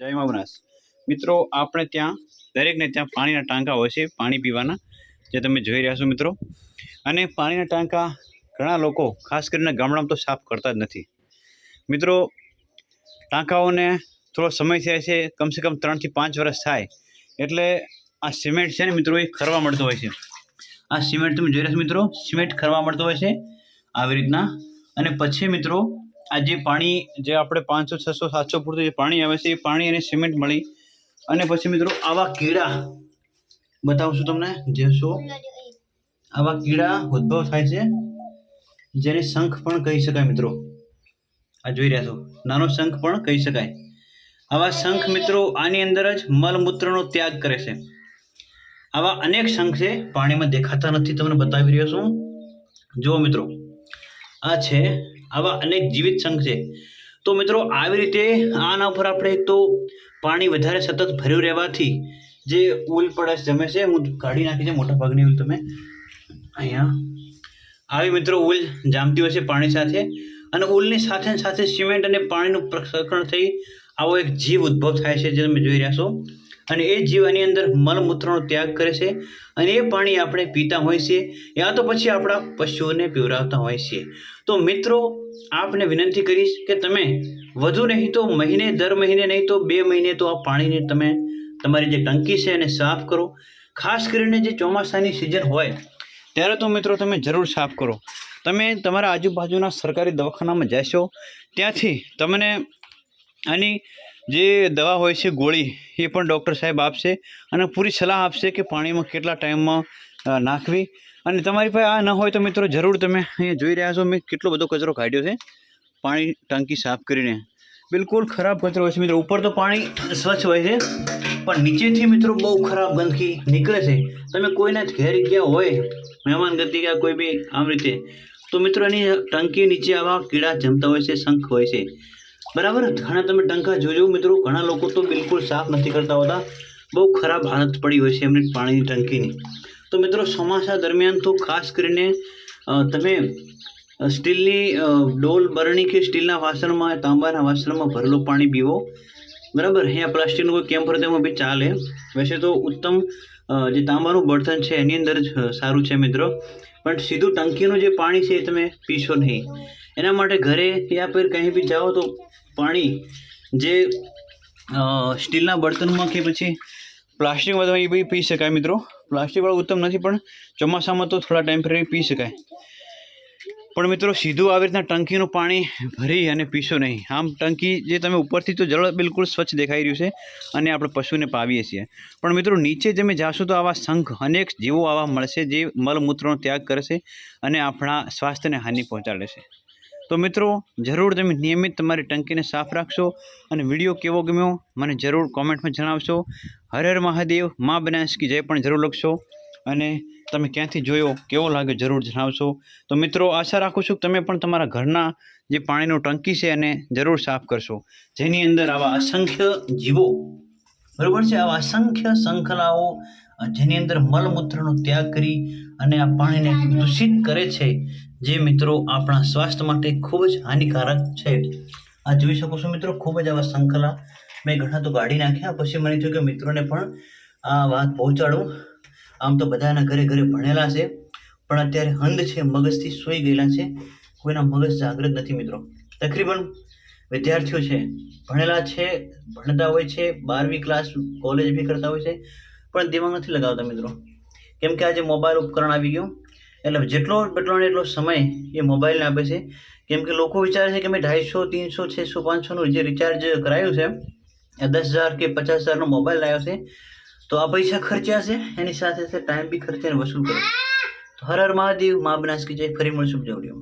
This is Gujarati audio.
જય મા મિત્રો, આપણે ત્યાં, દરેકને ત્યાં પાણીના ટાંકા હોય છે, પાણી પીવાના, જે તમે જોઈ રહ્યા છો મિત્રો. અને પાણીના ટાંકા ઘણા લોકો, ખાસ કરીને ગામડામાં તો સાફ કરતા જ નથી. મિત્રો, ટાંકાઓને થોડો સમય થાય છે, કમસે કમ ત્રણથી પાંચ વર્ષ થાય. એટલે આ સિમેન્ટ છે ને મિત્રો, એ ખરવા મળતો હોય છે. આ સિમેન્ટ તમે જોઈ રહ્યા છો મિત્રો, સિમેન્ટ ખરવા મળતો હોય છે, આવી રીતના. અને પછી મિત્રો આ જે પાણી, જે આપણે પાંચસો, છસો, સાતસો પૂરતું જે પાણી આવે છે, એ પાણી અને સિમેન્ટ મળી. અને પછી મિત્રો, આવા કીડા બતાવશું તમને, જે શું આવા કીડા ઉદ્ભવ થાય છે, જેને શંખ પણ કહી શકાય મિત્રો. આ જોઈ રહ્યા છો, નાનો શંખ પણ કહી શકાય. આવા શંખ મિત્રો આની અંદર જ મલમૂત્રનો ત્યાગ કરે છે. આવા અનેક શંખ છે, પાણીમાં દેખાતા નથી, તમને બતાવી રહ્યો છું. જુઓ મિત્રો, આ છે આવા અનેક જીવિત સંઘ છે. તો મિત્રો, આવી રીતે આના ઉપર આપણે તો પાણી વધારે સતત ભર્યું રહેવાથી જે ઉલ પડસ જમે છે, હું કાઢી નાખી છે, મોટા ભાગની ઉલ તમે અહીંયા. આવી મિત્રો ઉલ જામતી હોય છે પાણી સાથે અને ઉલની સાથે સાથે સિમેન્ટ અને પાણીનું પ્રસંકરણ થઈ આવો એક જીવ ઉદ્ભવ થાય છે, જે તમે જોઈ રહ્યા છો. અને એ જીવ એની અંદર મલમૂત્રનો ત્યાગ કરે છે અને એ પાણી આપણે પીતા હોય છીએ યા તો પછી આપણા પશુઓને પીવરાવતા હોય છીએ તો મિત્રો, આપને વિનંતી કરીશ કે તમે વધુ નહીં તો મહિને, દર મહિને નહીં તો બે મહિને તો આ પાણીને તમે તમારી જે ટંકી છે એને સાફ કરો. ખાસ કરીને જે ચોમાસાની સિઝન હોય, ત્યારે તો મિત્રો તમે જરૂર સાફ કરો. તમે તમારા આજુબાજુના સરકારી દવાખાનામાં જશો, ત્યાંથી તમને આની જે દવા હોય છે ગોળી, એ પણ ડૉક્ટર સાહેબ આપશે અને પૂરી સલાહ આપશે કે પાણીમાં કેટલા ટાઈમમાં નાખવી. અને તમારી પાસે આ ન હોય તો મિત્રો જરૂર તમે અહીંયા જોઈ રહ્યા છો. મેં કેટલો બધો કચરો કાઢ્યો છે. પાણી ટાંકી સાફ કરીને. બિલકુલ ખરાબ કચરો હોય છે મિત્રો. ઉપર તો પાણી સ્વચ્છ હોય છે. પણ નીચેથી મિત્રો બહુ ખરાબ ગંદકી નીકળે છે. તમે કોઈને ઘેર ગયા હોય, મહેમાન ગતિ ગયા કોઈ બી, આમ રીતે. તો મિત્રો એની ટંકી નીચે આવા કીડા જમતા હોય છે, શંખ હોય છે. બરાબર? ઘણા તમે ટંકા જોજો મિત્રો, ઘણા લોકો તો બિલકુલ સાફ નથી કરતા હોતા. બહુ ખરાબ હાલત પડી હોય છે એમની પાણીની ટંકીની. તો મિત્રો, ચોમાસા દરમિયાન તો ખાસ કરીને તમે સ્ટીલની ડોલ બરણી કે સ્ટીલના વાસણમાં, તાંબાના વાસણમાં ભરેલું પાણી પીવો. બરાબર? અહીંયા પ્લાસ્ટિકનું કોઈ કેમ્પ હોય તેમાં બી ચાલે. વૈસે તો ઉત્તમ જે તાંબાનું બળતણ છે એની અંદર જ સારું છે મિત્રો. પણ સીધું ટંકીનું જે પાણી છે એ તમે પીશો નહીં. એના માટે ઘરે યા ਫਿਰ કંઈ બી જાઓ તો પાણી જે સ્ટીલના બર્તનમાં કે પછી પ્લાસ્ટિકમાં તમે એ બી પી શકાય મિત્રો. પ્લાસ્ટિકવાળું ઉત્તમ નથી પણ ચોમાસામાં તો થોડા ટાઈમ ફરી પી શકાય. પણ મિત્રો સીધું આવી રીતના ટંકીનું પાણી ભરી અને પીશો નહીં. આમ ટંકી જે તમે ઉપરથી તો જળ બિલકુલ સ્વચ્છ દેખાઈ રહ્યું છે અને આપણે પશુને પાવીએ છીએ. પણ મિત્રો નીચે તમે જાશો તો આવા શંખ અનેક જીવો આવા મળશે જે મલમૂત્રનો ત્યાગ કરશે અને આપણા સ્વાસ્થ્યને હાનિ પહોંચાડે છે તો મિત્રો જરૂર તમે નિયમિત તમારી ટંકીને સાફ રાખશો અને વીડિયો કેવો ગમ્યો મને જરૂર કોમેન્ટમાં જણાવશો. હર હર મહાદેવ, મા બનાસ કી જય પણ જરૂર લખશો. અને તમે ક્યાંથી જોયો, કેવો લાગ્યો જરૂર જણાવશો. તો મિત્રો, આશા રાખું છું કે તમે પણ તમારા ઘરના જે પાણીનું ટંકી છે એને જરૂર સાફ કરશો. જેની અંદર આવા અસંખ્ય જીવો, બરોબર છે? આવા અસંખ્ય શૃંખલાઓ જેની અંદર મલમૂત્રનો ત્યાગ કરી અને આ પાણીને દૂષિત કરે છે, જે મિત્રો આપણા સ્વાસ્થ્ય માટે ખૂબ જ હાનિકારક છે. આ જોઈ શકો છો મિત્રો, ખૂબ જ આવા શૃંખલા. મેં ઘણા તો કાઢી નાખ્યા, પછી મને થયું કે મિત્રોને પણ આ વાત પહોંચાડું. આમ તો બધાના ઘરે ઘરે ભણેલા છે, પણ અત્યારે હંદ છે, મગજથી સૂઈ ગયેલા છે. કોઈના મગજ જાગૃત નથી મિત્રો. તકરીબન વિદ્યાર્થીઓ છે, ભણેલા છે, ભણતા હોય છે, બારમી ક્લાસ કોલેજ બી કરતા હોય છે, પણ દિમાગ નથી લગાવતા મિત્રો. કેમ કે આજે મોબાઈલ ઉપકરણ આવી ગયું, એટલે જેટલો એટલો એટલો સમય એ મોબાઈલને આપે છે. કેમ કે લોકો વિચારે છે કે મેં ઢાઈસો, તીનસો, છસો, પાંચસોનું જે રિચાર્જ કરાયું છે દસ હજાર કે પચાસ હજારનો મોબાઈલ લાવ્યો છે તો આ પૈસા ખર્ચ્યા છે? એની સાથે સાથે ટાઈમ બી ખર્ચે અને વસૂલ કરે તો હર હર મહાદેવ, મા બનાસ કી જય ફરી મળશું બીજા વિડીયોમાં